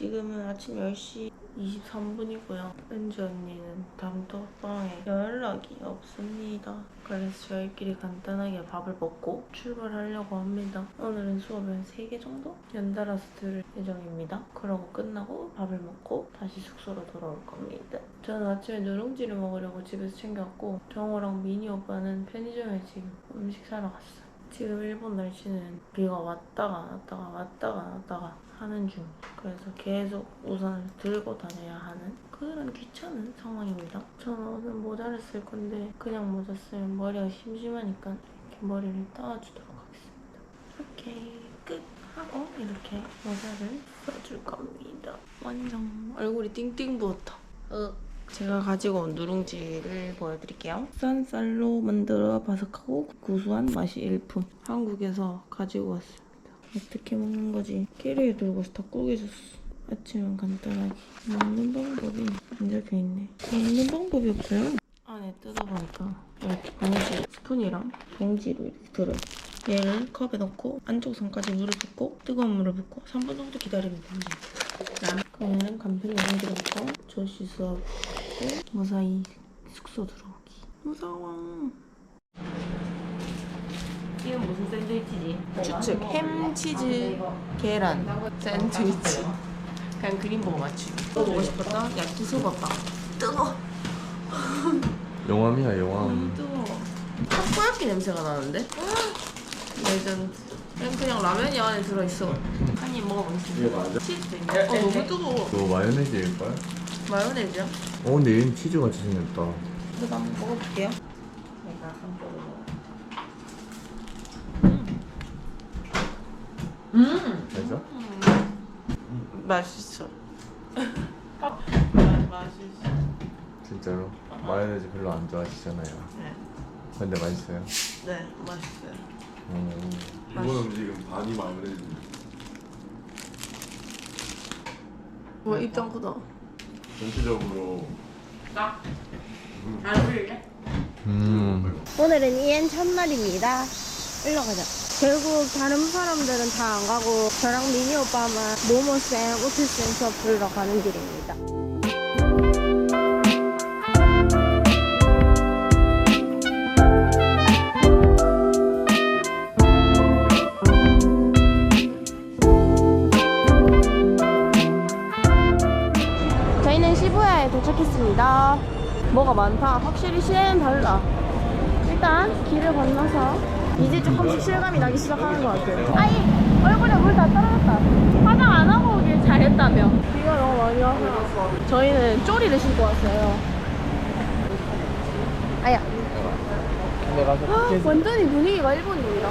지금은 아침 10시 23분이고요. 은지 언니는 단톡방에 연락이 없습니다. 그래서 저희끼리 간단하게 밥을 먹고 출발하려고 합니다. 오늘은 수업이 한 3개 정도 연달아서 들을 예정입니다. 그러고 끝나고 밥을 먹고 다시 숙소로 돌아올 겁니다. 저는 아침에 누룽지를 먹으려고 집에서 챙겨왔고 정호랑 미니 오빠는 편의점에 지금 음식 사러 갔어요. 지금 일본 날씨는 비가 왔다가 안 왔다가 왔다가 안 왔다가 하는 중. 그래서 계속 우산을 들고 다녀야 하는 그런 귀찮은 상황입니다. 저는 오늘 모자를 쓸 건데 그냥 모자 쓰면 머리가 심심하니까 이렇게 머리를 따주도록 하겠습니다. 오케이 끝 하고 이렇게 모자를 써줄 겁니다. 완전 얼굴이 띵띵 부었다. 어. 제가 가지고 온 누룽지를 보여드릴게요. 싼 쌀로 만들어 바삭하고 구수한 맛이 일품. 한국에서 가지고 왔습니다. 어떻게 먹는 거지? 끼리에 들고서 다 구겨졌어. 아침은 간단하게. 먹는 방법이 안 적혀있네. 먹는 방법이 없어요. 안에 뜯어보니까 이렇게 봉지, 스푼이랑 봉지로 이렇게 들어요. 얘를 컵에 넣고 안쪽 선까지 물을 붓고 뜨거운 물을 붓고 3분 정도 기다리면 됩니다. 그러면 간편히 옮겨놓고 조시 수업 무사히 숙소 들어오기. 무서워. 이건 무슨 샌드위치지? 추측 햄, 치즈, 계란. 샌드위치. 그냥 그림 보고 맞추기. 또 보고 싶었다? 야키소바빵 뜨거. 영암이야 영암. 너무 뜨거워 타코야끼 냄새가 나는데? 레전드. 그냥, 그냥 라면이 안에 들어있어. 한 입 먹어보겠습니다? 치즈도 있네. 어 너무 뜨거워. 이거 마요네즈일걸? 마요네즈야? 어 근데 얘는 치즈같이 생겼다 저도 한번 먹어볼게요. 내가 한쪽으로. 음. 맞아? 맛있어. 맛있어. 진짜로? 마요네즈 별로 안 좋아하시잖아요 네. 근데 맛있어요? 네, 맛있어요. 음. 일본 음식은 반이 마요네즈. 와, 입장 크다. 전체적으로 음. 오늘은 이엔 첫날입니다. 일로 가자. 결국 다른 사람들은 다 안 가고 저랑 미니 오빠만 모모쌤, 오피쌤 수업 들으러 가는 길입니다. 시부야에 도착했습니다. 뭐가 많다. 확실히 시내는 달라. 일단 길을 건너서 이제 조금씩 실감이 나기 시작하는 것 같아요. 아이 얼굴에 물 다 떨어졌다. 화장 안 하고 오길 잘했다며. 비가 너무 많이 와서 저희는 쪼리를 신고 왔어요. 아야. 아, 완전히 분위기가 일본입니다.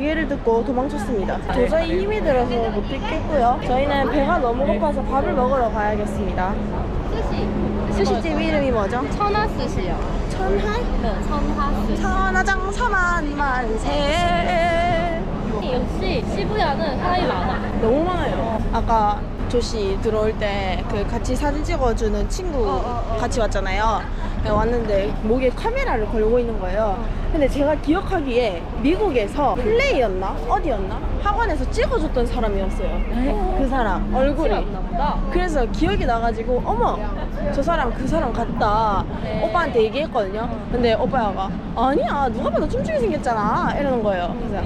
개를 듣고 도망쳤습니다. 도저히 힘이 들어서 못 듣겠고요. 저희는 배가 너무 고파서 밥을 먹으러 가야겠습니다. 스시. 스시집 이름이 뭐죠? 천하 스시요. 천하? 네, 천하 스시. 천하장 서만만세. 역시 시부야는 사람이 많아. 너무 많아요. 아까 조씨 들어올 때 그 같이 사진 찍어주는 친구 같이 왔잖아요. 네, 왔는데 목에 카메라를 걸고 있는 거예요. 근데 제가 기억하기에 미국에서 플레이였나? 어디였나? 학원에서 찍어줬던 사람이었어요. 그 사람 얼굴이. 그래서 기억이 나가지고 어머 저 사람 그 사람 같다 오빠한테 얘기했거든요 근데 오빠가 아니야 누가 봐도 춤추게 생겼잖아 이러는 거예요 그래서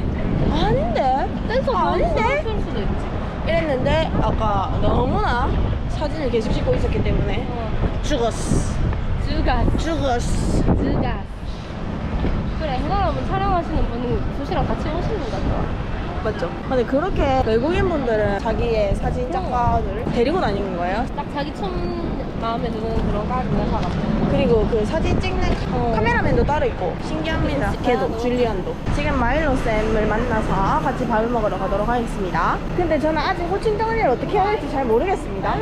아닌데 댄서 아닌데 줄 수도 있지. 이랬는데 아까 너무나 사진을 계속 찍고 있었기 때문에 죽었어 쭈가스. 쭈거스. 쭈가스. 그래, 해나라분 촬영하시는 분은 수시랑 같이 오시는 것 같아. 맞죠? 근데 그렇게 외국인 분들은 자기의 사진 작가들을 데리고 다니는 거예요. 딱 자기 춤 마음에 드는 그런 까지는 사람. 그리고 그 사진 찍는 카메라맨도 따로 있고 신기합니다. 걔도 줄리안도. 지금 마일로 쌤을 만나서 같이 밥을 먹으러 가도록 하겠습니다. 근데 저는 아직 호칭 정리를 어떻게 해야 할지 잘 모르겠습니다.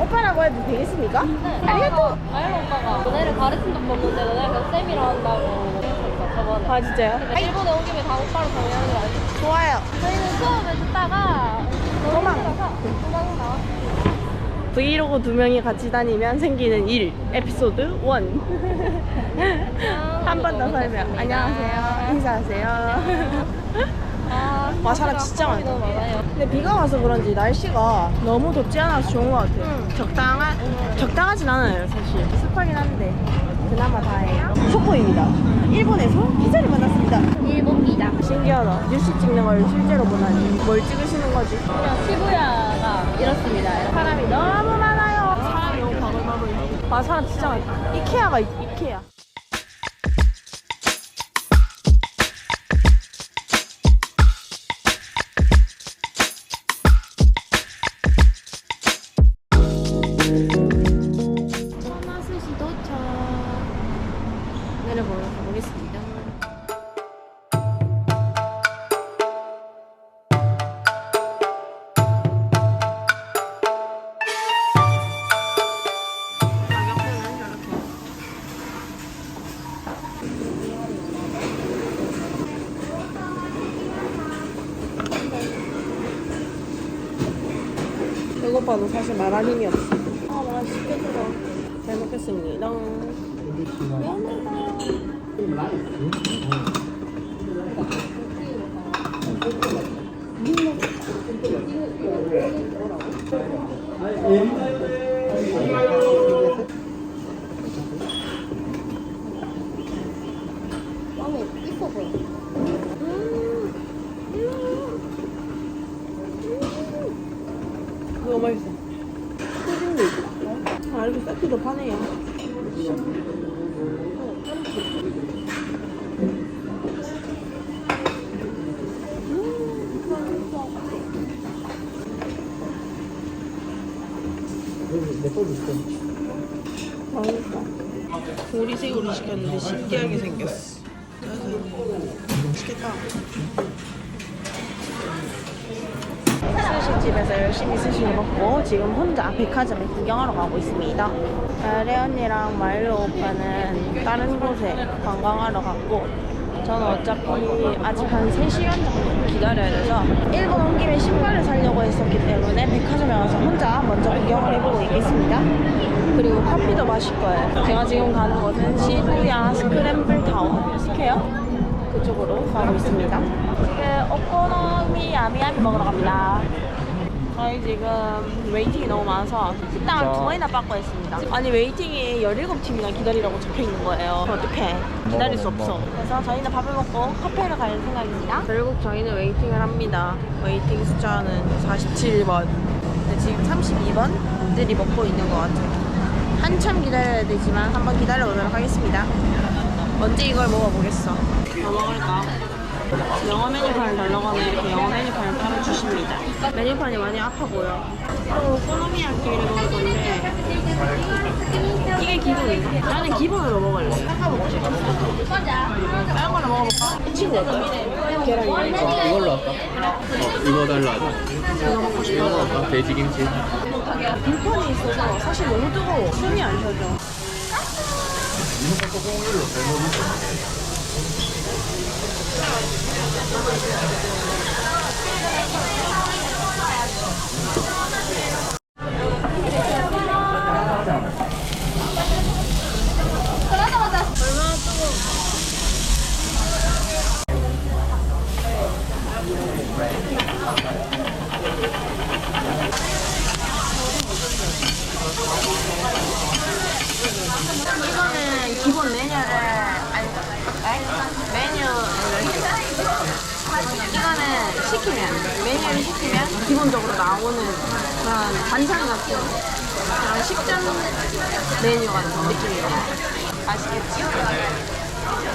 오빠라고 해도 되겠습니까? 네. 아리가또. 마일로 오빠가 너네를 가르친 적도 없는데 너네가 쌤이라 한다고 했었어, 저번에. 아 진짜요? 근데 일본에 온 김에 다 오빠로 정리하는 거 알지? 좋아요. 저희는 수업을 듣다가 도망. 도망 나왔어요. 브이로그 두 명이 같이 다니면 생기는 일 에피소드 1. 한 번 더 설명. 안녕하세요. 인사하세요. 아, 와, 사람 진짜 많다. 근데 비가 와서 그런지 날씨가 너무 덥지 않아서 좋은 것 같아요. 적당한, 적당하진 않아요, 사실. 습하긴 한데. 그나마 다행이에요. 속보입니다. 일본에서 기자를 만났습니다. 일본 기자. 신기하다. 뉴스 찍는 걸 실제로 보다니. 뭘 찍으시는 거지? 그냥 시부야가 이렇습니다. 사람이 너무 바글바글. 아, 진짜. 이케아가 이- 이케아. 천하스시 도착. 내려보러 가보겠습니다. 배고파도 사실 말할 힘이 없어. 아, 맛있겠다. 잘 먹겠습니다. 빵이 이뻐 보여. 너무 맛있어. 푸딩도 있다. 아, 이렇게 세트도 파네요. 맛있다. 오리새우를 시켰는데 신기하게 생겼어. 맛있겠다. 스시집에서 열심히 스시를 먹고 지금 혼자 백화점을 구경하러 가고 있습니다. 아래 언니랑 마일로 오빠는 다른 곳에 관광하러 갔고 저는 어차피 아직 한 3시간 정도 기다려야 돼서 일본 온 김에 신발을 사려고 했었기 때문에 백화점에 가서 혼자 먼저 구경을 해보고 있겠습니다. 그리고 커피도 마실 거예요. 제가 지금 가는 곳은 시부야 스크램블 타운 스퀘어 그쪽으로 가고 있습니다. 지금 오코노미 야미야미 먹으러 갑니다. 저희 지금 웨이팅이 너무 많아서 식당을 두 번이나 바꿔했습니다. 아니 웨이팅이 17팀이나 기다리라고 적혀 있는 거예요. 어떡해. 기다릴 수 없어. 그래서 저희는 밥을 먹고 카페를 갈 생각입니다. 결국 저희는 웨이팅을 합니다. 웨이팅 숫자는 47번. 근데 지금 32번들이 먹고 있는 것 같아요. 한참 기다려야 되지만 한번 기다려보도록 하겠습니다. 언제 이걸 먹어보겠어. 뭐 먹을까? 영어 메뉴판을 달라고 하면 이렇게 영어 메뉴판을 따로 주십니다. 메뉴판이 많이 아파 보여. 또 오코노미야끼를 먹을 건데 이게 기본이다. 나는 기본으로 먹을래. 다른 걸로 먹어볼까? 이 친구 어때? 계란이. 어, 이걸로 할까? 어, 이거 달라 하자. 이거 먹고 싶어. 이거 할까? 돼지김치. 불판이 있어서 사실 너무 뜨거워. 숨이 안 쉬어져. Thank you. 그런 반찬 같은 그냥 식전 메뉴 같은 느낌이에요. 맛있겠지?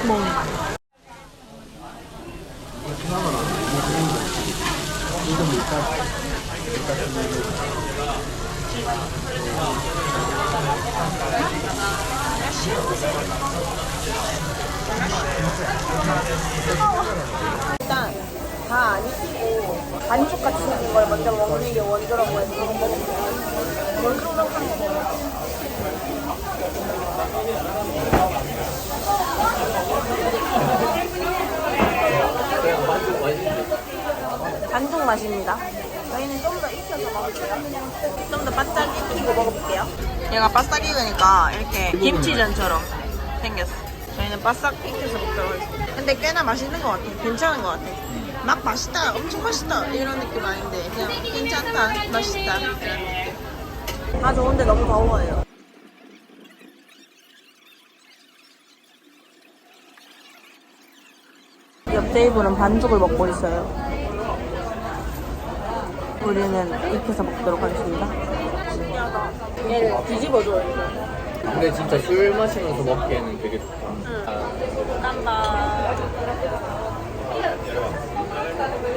뭐? 일단 다안 익히고 반죽같이 생긴 걸 먼저 먹는 게 원조라고 해서 먹어요? 반죽 맛입니다. 저희는 좀 더 익혀서 먹을게요. 좀 더 바싹 익히고 먹어볼게요. 얘가 바싹 익으니까 이렇게 김치전처럼 생겼어. 저희는 바싹 익혀서 먹도록 하겠습니다. 근데 꽤나 맛있는 것 같아. 괜찮은 것 같아. 막 맛있다, 엄청 맛있다 이런 느낌 아닌데 그냥 괜찮다, 맛있다 이런 느낌. 아 좋은데 너무 더워요. 옆 테이블은 반죽을 먹고 있어요. 우리는 익혀서 먹도록 하겠습니다. 신기하다. 얘를 뒤집어줘요. 근데 진짜 술 마시면서 먹기에는 되게 좋다. 아, 땀 Thank you.